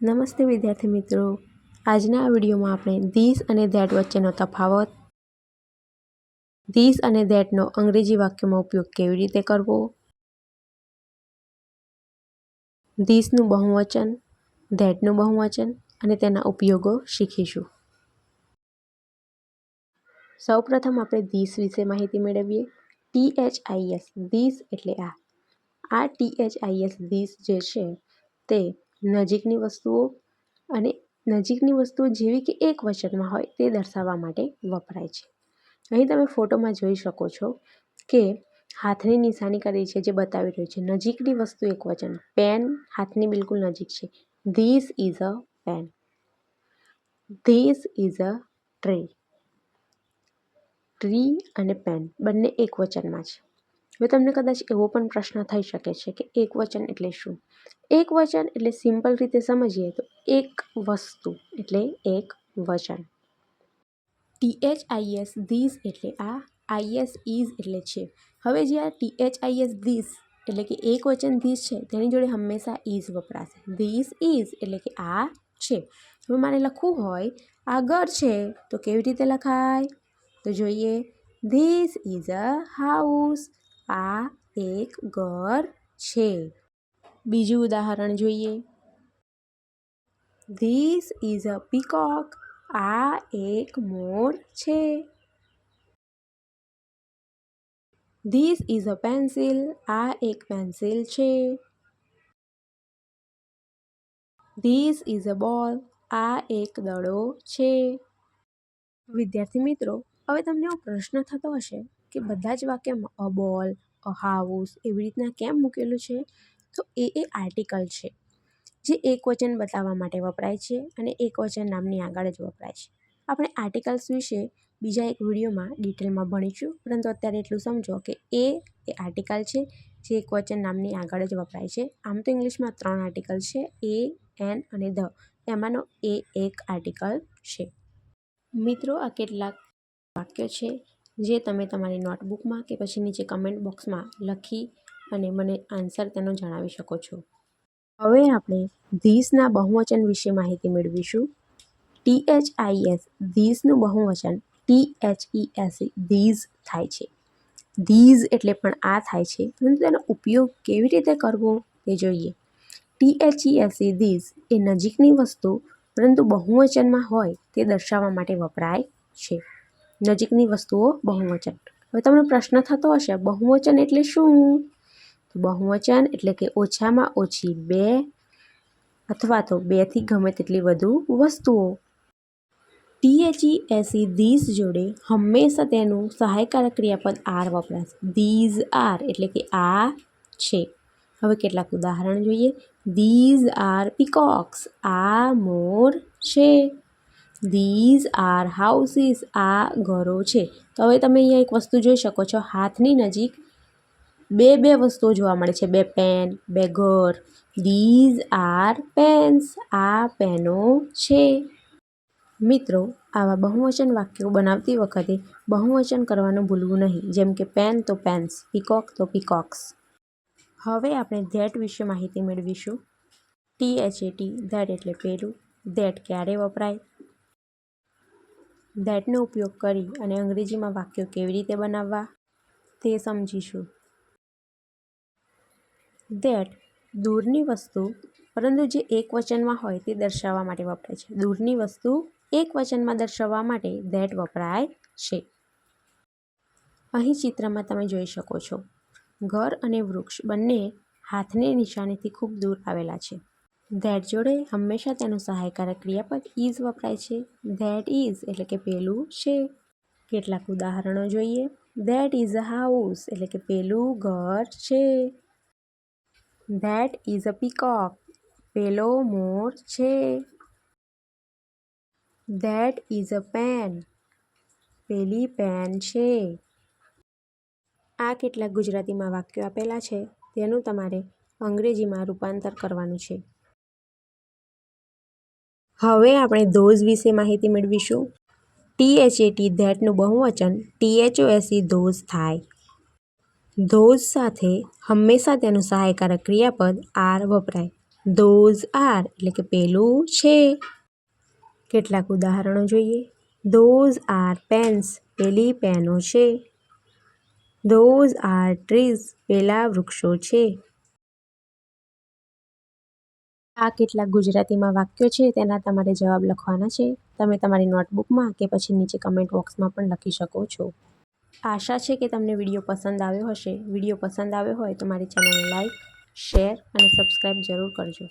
નમસ્તે વિદ્યાર્થી મિત્રો. આજના આ વિડીયોમાં આપણે ધીસ અને ધેટ વચ્ચેનો તફાવત, ધીસ અને ધેટનો અંગ્રેજી વાક્યમાં ઉપયોગ કેવી રીતે કરવો, ધીસનું બહુવચન, ધેટનું બહુવચન અને તેના ઉપયોગો શીખીશું. સૌપ્રથમ આપણે ધીસ વિશે માહિતી મેળવીએ. T H I S this એટલે આ આ T H I S this જે છે તે નજીકની વસ્તુઓ અને નજીકની વસ્તુઓ જેવી કે એક વચનમાં હોય તે દર્શાવવા માટે વપરાય છે. અહીં તમે ફોટોમાં જોઈ શકો છો કે હાથની નિશાની કરી છે જે બતાવી રહ્યું છે. નજીકની વસ્તુ એક વચન, પેન હાથની બિલકુલ નજીક છે. This is a pen this is a tree tree અને પેન બંને એક વચનમાં છે. હવે તમને કદાચ એવો પણ પ્રશ્ન થઈ શકે છે કે એક વચન એટલે શું? એક વચન એટલે સિમ્પલ રીતે સમજીએ તો એક વસ્તુ એટલે એક વચન. T H I S this એટલે આ આઈ એસ ઇઝ એટલે છે. હવે જે આ T H I S this એટલે કે એક વચન ધીસ છે, તેની જોડે હંમેશા ઇઝ વપરાશે. ધીસ ઇઝ એટલે કે આ છે. હવે મારે લખવું હોય આ ઘર છે તો કેવી રીતે લખાય? તો જોઈએ. ધીસ ઇઝ અ હાઉસ આ એક ઘર છે. બીજું ઉદાહરણ જોઈએ. ધીસ ઇઝ અ પીકોક આ એક મોર છે. ધીસ ઇઝ અ પેન્સિલ આ એક પેન્સિલ છે. ધીસ ઇઝ અ બોલ આ એક દડો છે. વિદ્યાર્થી મિત્રો, હવે તમને એવો પ્રશ્ન થતો હશે કે બધા જ વાક્યમાં અ બોલ, અ હાઉસ એવી રીતના કેમ મૂકેલું છે? તો એ એ આર્ટિકલ છે, જે એક વચન બતાવવા માટે વપરાય છે અને એક વચન નામની આગળ જ વપરાય છે. આપણે આર્ટિકલ્સ વિશે બીજા એક વિડીયોમાં ડિટેલમાં ભણીશું, પરંતુ અત્યારે એટલું સમજો કે એ એ આર્ટિકલ છે, જે એક વચન નામની આગળ જ વપરાય છે. આમ તો ઇંગ્લિશમાં ત્રણ આર્ટિકલ છે, એ, એન અને ધ. એમાંનો એ એક આર્ટિકલ છે. મિત્રો, આ કેટલાક વાક્યો છે. જે તમે તમારી નોટબુકમાં કે પછી નીચે કમેન્ટ બોક્સમાં લખી અને મને આન્સર તેનો જણાવી શકો છો. હવે આપણે ધીસના બહુવચન વિશે માહિતી મેળવીશું. ટી એચ આઈ એસ ધીસનું બહુવચન T H E S these થાય છે. ધીઝ એટલે પણ આ થાય છે. પરંતુ તેનો ઉપયોગ કેવી રીતે કરવો તે જોઈએ. T H E S these એ નજીકની વસ્તુ, પરંતુ બહુવચનમાં હોય તે દર્શાવવા માટે વપરાય છે. નજીકની વસ્તુઓ બહુવચન. હવે તમને પ્રશ્ન થતો હશે, બહુવચન એટલે શું? બહુવચન એટલે કે ઓછામાં ઓછી બે અથવા તો બેથી ગમે તેટલી વધુ વસ્તુઓ. ટીએચઈ એસી ધીઝ જોડે હંમેશા તેનું સહાયકારક ક્રિયાપદ આર વપરાશે. ધીઝ આર એટલે કે આ છે. હવે કેટલાક ઉદાહરણ જોઈએ. ધીઝ આર પીકોક્સ આ મોર છે. ધીઝ આર હાઉસીસ આ ઘરો છે. તો હવે તમે અહીંયા એક વસ્તુ જોઈ શકો છો. હાથની નજીક બે બે વસ્તુઓ જોવા મળે છે. બે પેન, બે ઘર. ધીઝ આર પેન્સ આ પેનો છે. મિત્રો, આવા બહુવચન વાક્યો બનાવતી વખતે બહુવચન કરવાનું ભૂલવું નહીં. જેમ કે પેન તો પેન્સ પીકોક તો પીકોક્સ હવે આપણે ધેટ વિશે માહિતી મેળવીશું. T H A T that એટલે પેલું. ધેટ ક્યારે વપરાય? ધેટનો ઉપયોગ કરી અને અંગ્રેજીમાં વાક્યો કેવી રીતે બનાવવા તે સમજીશું. ધેટ દૂરની વસ્તુ, પરંતુ જે એક વચનમાં હોય તે દર્શાવવા માટે વપરાય છે. દૂરની વસ્તુ એક વચનમાં દર્શાવવા માટે ધેટ વપરાય છે. અહીં ચિત્રમાં તમે જોઈ શકો છો. ઘર અને વૃક્ષ બંને હાથની નિશાનીથી ખૂબ દૂર આવેલા છે. ધેટ જોડે હંમેશા તેનું સહાયકારક ક્રિયાપદ ઇઝ વપરાય છે. ધેટ ઇઝ એટલે કે પેલું છે. કેટલાક ઉદાહરણો જોઈએ. ધેટ ઇઝ અ હાઉસ એટલે કે પેલું ઘર છે. ધેટ ઇઝ અ પીકોક પેલો મોર છે. ધેટ ઇઝ અ પેન પેલી પેન છે. આ કેટલાક ગુજરાતીમાં વાક્યો આપેલા છે. તેનું તમારે અંગ્રેજીમાં રૂપાંતર કરવાનું છે. હવે આપણે ધોઝ વિશે માહિતી મેળવીશું. ટી એચ એ ધેટનું બહુવચન, T H O S E those થાય. ધોઝ સાથે હંમેશા તેનું સહાયકારક ક્રિયાપદ આર વપરાય. ધોઝ આર એટલે કે પેલું છે. કેટલાક ઉદાહરણો જોઈએ. ધોઝ આર પેન્સ, પેલી પેનો છે. ધોઝ આર ટ્રીઝ, પેલા વૃક્ષો છે. આ કેટલાક ગુજરાતીમાં વાક્યો છે, તેના તમારે જવાબ લખવાના છે. તમે તમારી નોટબુકમાં કે પછી નીચે કમેન્ટ બોક્સમાં પણ લખી શકો છો. આશા છે કે તમને વીડિયો પસંદ આવ્યો હશે. વીડિયો પસંદ આવ્યો હોય તો મારી ચેનલને લાઈક, શેર અને સબસ્ક્રાઈબ જરૂર કરજો.